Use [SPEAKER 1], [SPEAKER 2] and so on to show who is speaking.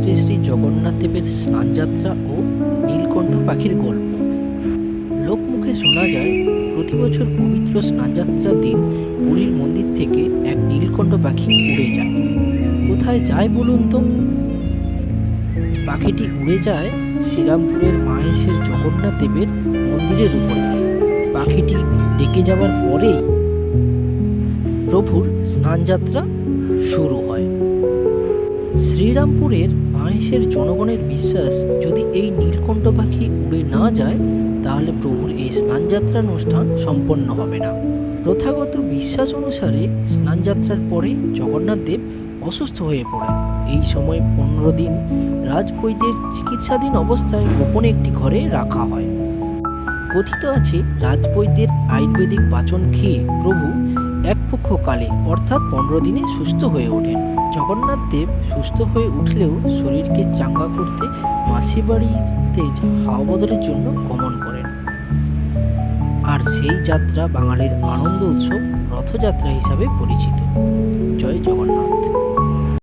[SPEAKER 1] শ্রী শ্রী জগন্নাথ দেবের স্নানযাত্রা ও নীলকণ্ঠ পাখির গল্প। লোকমুখে শোনা যায়, প্রতি বছর পবিত্র স্নানযাত্রার দিন পুরীর মন্দির থেকে এক নীলকণ্ঠ পাখি উড়ে যায়। কোথায় যায় বলুন তো? পাখিটি উড়ে যায় শ্রীরামপুরের মাহেশের জগন্নাথ দেবের মন্দিরের উপর দিয়ে। পাখিটি ডেকে যাওয়ার পরেই প্রভুর স্নানযাত্রা শুরু হয়। শ্রীরামপুরের মাহেশের জনগণের বিশ্বাস যদি এই নীলকণ্ঠ পাখি উড়ে না যায়, তাহলে প্রভুর এই স্নানযাত্রা অনুষ্ঠান সম্পন্ন হবে না। প্রথাগত বিশ্বাস অনুসারে স্নানযাত্রার পরে জগন্নাথ দেব অসুস্থ হয়ে পড়েন। এই সময় পনেরো দিন রাজবৈদ্যের চিকিৎসাধীন অবস্থায় গোপনে একটি ঘরে রাখা হয়। কথিত আছে, রাজবৈদ্যের আয়ুর্বেদিক পাচন খেয়ে প্রভু এক কালে অর্থাৎ পনেরো দিনে সুস্থ হয়ে ওঠেন। জগন্নাথ দেব সুস্থ হয়ে উঠলেও শরীরকে চাঙ্গা করতে মাসি বাড়িতে হাওয়া বদলের জন্য গমন করেন। আর সেই যাত্রা বাঙালির আনন্দ উৎসব রথযাত্রা হিসাবে পরিচিত। জয় জগন্নাথ।